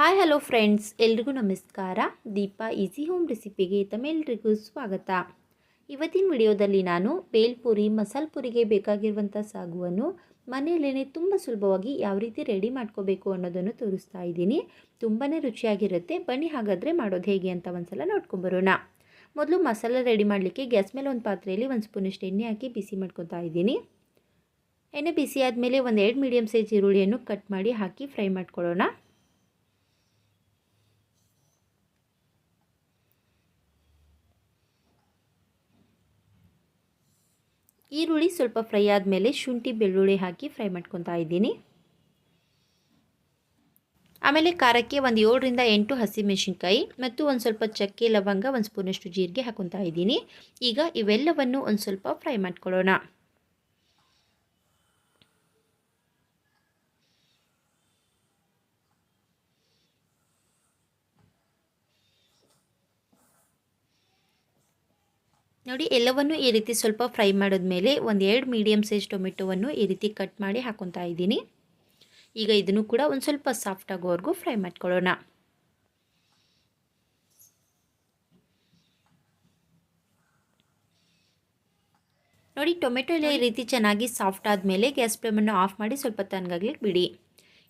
Hi, hello friends. ಎಲ್ರಿಗೂ ನಮಸ್ಕಾರ. Deepa easy home ರೆಸಿಪಿಗೆ ತಮ್ಮೆಲ್ರಿಗೂ ಸ್ವಾಗತ. ಇವತ್ತಿನ ವಿಡಿಯೋದಲ್ಲಿ ನಾನು ಬೇಲ್ಪುರಿ ಮಸಾಲ ಪುರಿಗೆ ಬೇಕಾಗಿರುವಂಥ ಸಾಗುವನ್ನು ಮನೆಯಲ್ಲೇ ತುಂಬ ಸುಲಭವಾಗಿ ಯಾವ ರೀತಿ ರೆಡಿ ಮಾಡ್ಕೋಬೇಕು ಅನ್ನೋದನ್ನು ತೋರಿಸ್ತಾ ಇದ್ದೀನಿ. ತುಂಬಾ ರುಚಿಯಾಗಿರುತ್ತೆ. ಬನ್ನಿ, ಹಾಗಾದರೆ ಮಾಡೋದು ಹೇಗೆ ಅಂತ ಒಂದ್ಸಲ ನೋಡ್ಕೊಂಬರೋಣ. ಮೊದಲು ಮಸಾಲ ರೆಡಿ ಮಾಡಲಿಕ್ಕೆ ಗ್ಯಾಸ್ ಮೇಲೆ ಒಂದು ಪಾತ್ರೆಯಲ್ಲಿ ಒಂದು ಸ್ಪೂನಷ್ಟು ಎಣ್ಣೆ ಹಾಕಿ ಬಿಸಿ ಮಾಡ್ಕೊತಾ ಇದ್ದೀನಿ. ಎಣ್ಣೆ ಬಿಸಿ ಆದಮೇಲೆ ಒಂದು ಎರಡು ಮೀಡಿಯಮ್ ಸೈಜ್ ಈರುಳ್ಳಿಯನ್ನು ಕಟ್ ಮಾಡಿ ಹಾಕಿ ಫ್ರೈ ಮಾಡ್ಕೊಳ್ಳೋಣ. ಈರುಳ್ಳಿ ಸ್ವಲ್ಪ ಫ್ರೈ ಆದಮೇಲೆ ಶುಂಠಿ, ಬೆಳ್ಳುಳ್ಳಿ ಹಾಕಿ ಫ್ರೈ ಮಾಡ್ಕೊತಾ ಇದ್ದೀನಿ. ಆಮೇಲೆ ಖಾರಕ್ಕೆ ಒಂದು ಏಳರಿಂದ ಎಂಟು ಹಸಿಮೆಣಸಿನ್ಕಾಯಿ ಮತ್ತು ಒಂದು ಸ್ವಲ್ಪ ಚಕ್ಕೆ ಲವಂಗ, ಒಂದು ಸ್ಪೂನಷ್ಟು ಜೀರಿಗೆ ಹಾಕೊತಾ ಇದ್ದೀನಿ. ಈಗ ಇವೆಲ್ಲವನ್ನು ಒಂದು ಸ್ವಲ್ಪ ಫ್ರೈ ಮಾಡ್ಕೊಳ್ಳೋಣ. ನೋಡಿ ಎಲ್ಲವನ್ನು ಈ ರೀತಿ ಸ್ವಲ್ಪ ಫ್ರೈ ಮಾಡಿದ್ಮೇಲೆ ಒಂದು ಎರಡು ಮೀಡಿಯಮ್ ಸೈಜ್ ಟೊಮೆಟೊವನ್ನು ಈ ರೀತಿ ಕಟ್ ಮಾಡಿ ಹಾಕೊತಾ ಇದ್ದೀನಿ. ಈಗ ಇದನ್ನು ಕೂಡ ಒಂದು ಸ್ವಲ್ಪ ಸಾಫ್ಟ್ ಆಗೋವರೆಗೂ ಫ್ರೈ ಮಾಡ್ಕೊಳ್ಳೋಣ. ನೋಡಿ ಟೊಮೆಟೊ ಎಲ್ಲ ಈ ರೀತಿ ಚೆನ್ನಾಗಿ ಸಾಫ್ಟ್ ಆದಮೇಲೆ ಗ್ಯಾಸ್ ಫ್ಲೇಮನ್ನು ಆಫ್ ಮಾಡಿ ಸ್ವಲ್ಪ ತಣ್ಣಗಾಗ್ಲಿಕ್ಕೆ ಬಿಡಿ.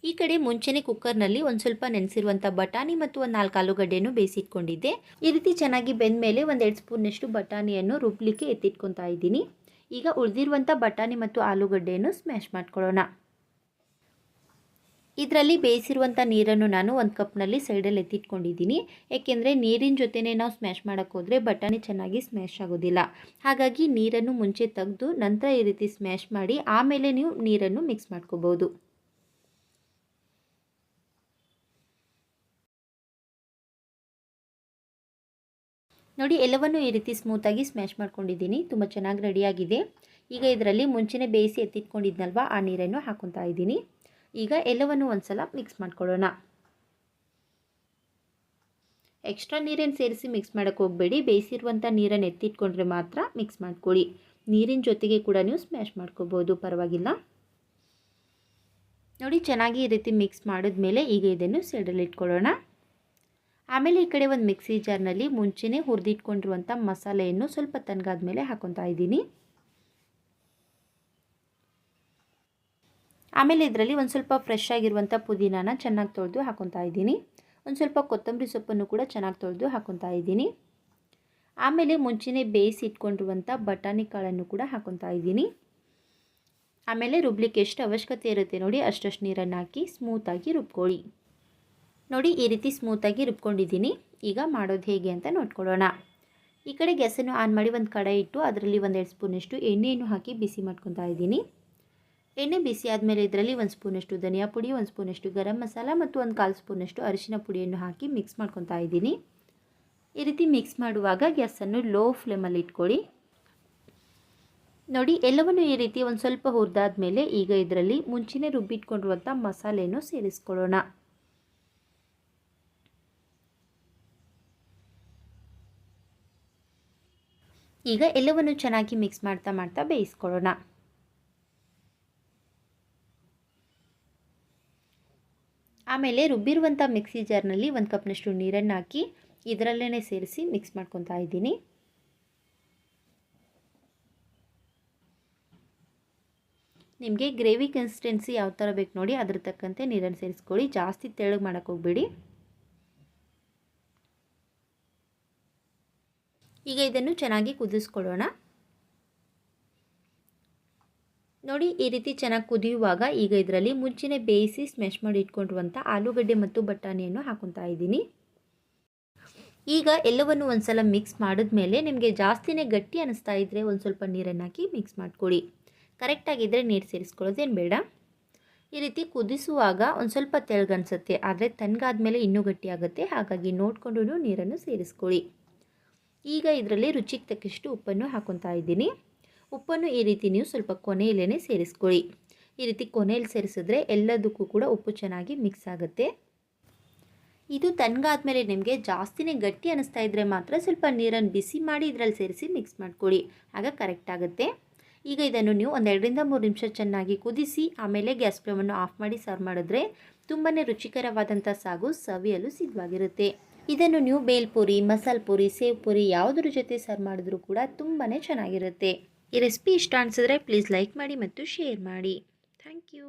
ಈ ಕಡೆ ಮುಂಚೆನೇ ಕುಕ್ಕರ್ನಲ್ಲಿ ಒಂದು ಸ್ವಲ್ಪ ನೆನೆಸಿರುವಂಥ ಬಟಾಣಿ ಮತ್ತು ಒಂದು ನಾಲ್ಕು ಆಲೂಗಡ್ಡೆಯನ್ನು ಬೇಯಿಸಿಟ್ಕೊಂಡಿದ್ದೆ. ಈ ರೀತಿ ಚೆನ್ನಾಗಿ ಬೆಂದ ಮೇಲೆ ಒಂದು ಎರಡು ಸ್ಪೂನ್ನಷ್ಟು ಬಟಾಣಿಯನ್ನು ರುಬ್ಲಿಕ್ಕೆ ಎತ್ತಿಟ್ಕೊತಾ ಇದ್ದೀನಿ. ಈಗ ಉಳಿದಿರುವಂಥ ಬಟಾಣಿ ಮತ್ತು ಆಲೂಗಡ್ಡೆಯನ್ನು ಸ್ಮ್ಯಾಶ್ ಮಾಡ್ಕೊಳ್ಳೋಣ. ಇದರಲ್ಲಿ ಬೇಯಿಸಿರುವಂಥ ನೀರನ್ನು ನಾನು ಒಂದು ಕಪ್ನಲ್ಲಿ ಸೈಡಲ್ಲಿ ಎತ್ತಿಟ್ಕೊಂಡಿದ್ದೀನಿ. ಏಕೆಂದರೆ ನೀರಿನ ಜೊತೆನೇ ನಾವು ಸ್ಮ್ಯಾಶ್ ಮಾಡೋಕ್ಕೋದ್ರೆ ಬಟಾಣಿ ಚೆನ್ನಾಗಿ ಸ್ಮ್ಯಾಶ್ ಆಗೋದಿಲ್ಲ. ಹಾಗಾಗಿ ನೀರನ್ನು ಮುಂಚೆ ತೆಗೆದು ನಂತರ ಈ ರೀತಿ ಸ್ಮ್ಯಾಶ್ ಮಾಡಿ ಆಮೇಲೆ ನೀವು ನೀರನ್ನು ಮಿಕ್ಸ್ ಮಾಡ್ಕೋಬೋದು. ನೋಡಿ, ಎಲ್ಲವನ್ನು ಈ ರೀತಿ ಸ್ಮೂತಾಗಿ ಸ್ಮ್ಯಾಶ್ ಮಾಡ್ಕೊಂಡಿದ್ದೀನಿ. ತುಂಬ ಚೆನ್ನಾಗಿ ರೆಡಿಯಾಗಿದೆ ಈಗ ಇದರಲ್ಲಿ ಮುಂಚೆನೇ ಬೇಯಿಸಿ ಎತ್ತಿಟ್ಕೊಂಡಿದ್ನಲ್ವ, ಆ ನೀರನ್ನು ಹಾಕೊತಾ ಇದ್ದೀನಿ. ಈಗ ಎಲ್ಲವನ್ನು ಒಂದು ಸಲ ಮಿಕ್ಸ್ ಮಾಡ್ಕೊಳ್ಳೋಣ. ಎಕ್ಸ್ಟ್ರಾ ನೀರನ್ನು ಸೇರಿಸಿ ಮಿಕ್ಸ್ ಮಾಡೋಕ್ಕೆ ಹೋಗಬೇಡಿ. ಬೇಯಿಸಿರುವಂಥ ನೀರನ್ನು ಎತ್ತಿಟ್ಕೊಂಡ್ರೆ ಮಾತ್ರ ಮಿಕ್ಸ್ ಮಾಡ್ಕೊಳ್ಳಿ. ನೀರಿನ ಜೊತೆಗೆ ಕೂಡ ನೀವು ಸ್ಮ್ಯಾಶ್ ಮಾಡ್ಕೋಬೋದು ಪರವಾಗಿಲ್ಲ. ನೋಡಿ, ಚೆನ್ನಾಗಿ ಈ ರೀತಿ ಮಿಕ್ಸ್ ಮಾಡಿದ್ಮೇಲೆ ಈಗ ಇದನ್ನು ಸೈಡಲ್ಲಿ ಇಟ್ಕೊಳ್ಳೋಣ ಆಮೇಲೆ ಈ ಕಡೆ ಒಂದು ಮಿಕ್ಸಿ ಜಾರ್ನಲ್ಲಿ ಮುಂಚೆನೇ ಹುರಿದಿಟ್ಕೊಂಡಿರುವಂಥ ಮಸಾಲೆಯನ್ನು ಸ್ವಲ್ಪ ತನಗಾದ ಮೇಲೆ ಹಾಕೊತಾ ಇದ್ದೀನಿ. ಆಮೇಲೆ ಇದರಲ್ಲಿ ಒಂದು ಸ್ವಲ್ಪ ಫ್ರೆಶ್ ಆಗಿರುವಂಥ ಪುದೀನಾನ ಚೆನ್ನಾಗಿ ತೊಳೆದು ಹಾಕೊತಾ ಇದ್ದೀನಿ. ಒಂದು ಸ್ವಲ್ಪ ಕೊತ್ತಂಬರಿ ಸೊಪ್ಪನ್ನು ಕೂಡ ಚೆನ್ನಾಗಿ ತೊಳೆದು ಹಾಕೊತಾ ಇದ್ದೀನಿ. ಆಮೇಲೆ ಮುಂಚೆನೇ ಬೇಯಿಸಿ ಇಟ್ಕೊಂಡಿರುವಂಥ ಬಟಾಣಿ ಕಾಳನ್ನು ಕೂಡ ಹಾಕೊತಾ ಇದ್ದೀನಿ. ಆಮೇಲೆ ರುಬ್ಲಿಕ್ಕೆ ಎಷ್ಟು ಅವಶ್ಯಕತೆ ಇರುತ್ತೆ ನೋಡಿ ಅಷ್ಟಷ್ಟು ನೀರನ್ನು ಹಾಕಿ ಸ್ಮೂತಾಗಿ ರುಬ್ಕೊಳ್ಳಿ. ನೋಡಿ ಈ ರೀತಿ ಸ್ಮೂತಾಗಿ ರುಬ್ಕೊಂಡಿದ್ದೀನಿ. ಈಗ ಮಾಡೋದು ಹೇಗೆ ಅಂತ ನೋಡ್ಕೊಳ್ಳೋಣ. ಈ ಕಡೆ ಗ್ಯಾಸನ್ನು ಆನ್ ಮಾಡಿ ಒಂದು ಕಡೆ ಇಟ್ಟು ಅದರಲ್ಲಿ ಒಂದೆರಡು ಸ್ಪೂನಷ್ಟು ಎಣ್ಣೆಯನ್ನು ಹಾಕಿ ಬಿಸಿ ಮಾಡ್ಕೊತಾ ಇದ್ದೀನಿ. ಎಣ್ಣೆ ಬಿಸಿ ಆದಮೇಲೆ ಇದರಲ್ಲಿ ಒಂದು ಸ್ಪೂನಷ್ಟು ಧನಿಯಾ ಪುಡಿ, ಒಂದು ಸ್ಪೂನಷ್ಟು ಗರಂ ಮಸಾಲ ಮತ್ತು ಒಂದು ಕಾಲು ಸ್ಪೂನಷ್ಟು ಅರಿಶಿನ ಪುಡಿಯನ್ನು ಹಾಕಿ ಮಿಕ್ಸ್ ಮಾಡ್ಕೊತಾ ಇದ್ದೀನಿ. ಈ ರೀತಿ ಮಿಕ್ಸ್ ಮಾಡುವಾಗ ಗ್ಯಾಸನ್ನು ಲೋ ಫ್ಲೇಮಲ್ಲಿ ಇಟ್ಕೊಳ್ಳಿ. ನೋಡಿ ಎಲ್ಲವನ್ನು ಈ ರೀತಿ ಒಂದು ಸ್ವಲ್ಪ ಹುರಿದಾದ ಮೇಲೆ ಈಗ ಇದರಲ್ಲಿ ಮುಂಚೆನೇ ರುಬ್ಬಿಟ್ಕೊಂಡಿರುವಂಥ ಮಸಾಲೆಯನ್ನು ಸೇರಿಸ್ಕೊಳ್ಳೋಣ. ಈಗ ಎಲ್ಲವನ್ನು ಚೆನ್ನಾಗಿ ಮಿಕ್ಸ್ ಮಾಡ್ತಾ ಮಾಡ್ತಾ ಬೇಯಿಸ್ಕೊಳ್ಳೋಣ. ಆಮೇಲೆ ರುಬ್ಬಿರುವಂಥ ಮಿಕ್ಸಿ ಜಾರ್ನಲ್ಲಿ ಒಂದು ಕಪ್ನಷ್ಟು ನೀರನ್ನು ಹಾಕಿ ಇದರಲ್ಲೇ ಸೇರಿಸಿ ಮಿಕ್ಸ್ ಮಾಡ್ಕೊತಾ ಇದ್ದೀನಿ. ನಿಮಗೆ ಗ್ರೇವಿ ಕನ್ಸಿಸ್ಟೆನ್ಸಿ ಯಾವ ಥರ ಬೇಕು ನೋಡಿ ಅದ್ರ ತಕ್ಕಂತೆ ನೀರನ್ನು ಸೇರಿಸ್ಕೊಳ್ಳಿ. ಜಾಸ್ತಿ ತೆಳಗೆ ಮಾಡೋಕ್ಕೆ ಹೋಗಬೇಡಿ. ಈಗ ಇದನ್ನು ಚೆನ್ನಾಗಿ ಕುದಿಸ್ಕೊಳ್ಳೋಣ. ನೋಡಿ, ಈ ರೀತಿ ಚೆನ್ನಾಗಿ ಕುದಿಯುವಾಗ ಈಗ ಇದರಲ್ಲಿ ಮುಂಚಿನ ಬೇಯಿಸಿ ಸ್ಮ್ಯಾಶ್ ಮಾಡಿ ಇಟ್ಕೊಂಡಿರುವಂಥ ಆಲೂಗಡ್ಡೆ ಮತ್ತು ಬಟಾಣಿಯನ್ನು ಹಾಕೊತಾ ಇದ್ದೀನಿ. ಈಗ ಎಲ್ಲವನ್ನು ಒಂದು ಸಲ ಮಿಕ್ಸ್ ಮಾಡಿದ್ಮೇಲೆ ನಿಮಗೆ ಜಾಸ್ತಿನೇ ಗಟ್ಟಿ ಅನ್ನಿಸ್ತಾ ಇದ್ದರೆ ಒಂದು ಸ್ವಲ್ಪ ನೀರನ್ನು ಹಾಕಿ ಮಿಕ್ಸ್ ಮಾಡ್ಕೊಳ್ಳಿ. ಕರೆಕ್ಟಾಗಿದ್ದರೆ ನೀರು ಸೇರಿಸ್ಕೊಳ್ಳೋದೇನು ಬೇಡ. ಈ ರೀತಿ ಕುದಿಸುವಾಗ ಒಂದು ಸ್ವಲ್ಪ ತೆಳಗನ್ಸುತ್ತೆ ಆದರೆ ತಣ್ಣಗಾದ್ಮೇಲೆ ಇನ್ನೂ ಗಟ್ಟಿಯಾಗುತ್ತೆ ಹಾಗಾಗಿ ನೋಡಿಕೊಂಡು ನೀರನ್ನು ಸೇರಿಸ್ಕೊಳ್ಳಿ. ಈಗ ಇದರಲ್ಲಿ ರುಚಿಗೆ ತಕ್ಕಷ್ಟು ಉಪ್ಪನ್ನು ಹಾಕೊತಾ ಇದ್ದೀನಿ. ಉಪ್ಪನ್ನು ಈ ರೀತಿ ನೀವು ಸ್ವಲ್ಪ ಕೊನೆಯಲ್ಲೇ ಸೇರಿಸ್ಕೊಳ್ಳಿ. ಈ ರೀತಿ ಕೊನೆಯಲ್ಲಿ ಸೇರಿಸಿದ್ರೆ ಎಲ್ಲದಕ್ಕೂ ಕೂಡ ಉಪ್ಪು ಚೆನ್ನಾಗಿ ಮಿಕ್ಸ್ ಆಗುತ್ತೆ. ಇದು ತಣ್ಣಗಾದ್ಮೇಲೆ ನಿಮಗೆ ಜಾಸ್ತಿನೇ ಗಟ್ಟಿ ಅನಿಸ್ತಾ ಇದ್ದರೆ ಮಾತ್ರ ಸ್ವಲ್ಪ ನೀರನ್ನು ಬಿಸಿ ಮಾಡಿ ಇದರಲ್ಲಿ ಸೇರಿಸಿ ಮಿಕ್ಸ್ ಮಾಡ್ಕೊಳ್ಳಿ. ಆಗ ಕರೆಕ್ಟ್ ಆಗುತ್ತೆ. ಈಗ ಇದನ್ನು ನೀವು ಒಂದು ಎರಡರಿಂದ ಮೂರು ನಿಮಿಷ ಚೆನ್ನಾಗಿ ಕುದಿಸಿ, ಆಮೇಲೆ ಗ್ಯಾಸ್ ಫ್ಲೇಮನ್ನು ಆಫ್ ಮಾಡಿ ಸರ್ವ್ ಮಾಡಿದ್ರೆ ತುಂಬಾ ರುಚಿಕರವಾದಂಥ ಸಾಗು ಸವಿಯಲು ಸಿದ್ಧವಾಗಿರುತ್ತೆ. ಇದನ್ನು ನೀವು ಬೇಲ್ಪುರಿ ಮಸಾಲೆ ಪೂರಿ, ಸೇವ್ ಪೂರಿ ಯಾವುದ್ರ ಜೊತೆ ಸರ್ವ್ ಮಾಡಿದ್ರೂ ಕೂಡ ತುಂಬಾ ಚೆನ್ನಾಗಿರುತ್ತೆ. ಈ ರೆಸಿಪಿ ಇಷ್ಟ ಅನಿಸಿದ್ರೆ ಪ್ಲೀಸ್ ಲೈಕ್ ಮಾಡಿ ಮತ್ತು ಶೇರ್ ಮಾಡಿ. Thank you